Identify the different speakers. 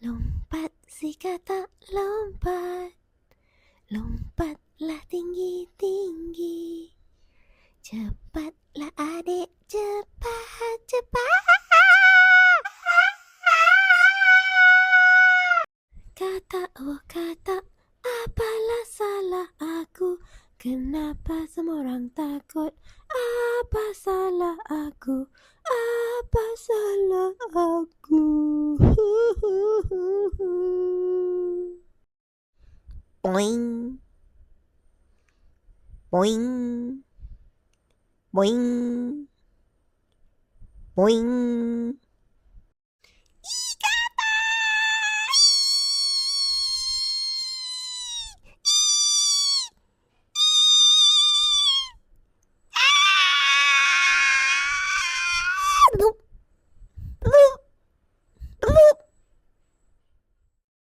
Speaker 1: Lompat si kata lompat. Lompatlah tinggi-tinggi. Cepatlah adik cepat cepat. Kata oh kata apalah salah aku? Kenapa semua orang takut? Apa salah aku? Apa salah aku
Speaker 2: ボイン、ボイン、ボイン、ボイン。Nope.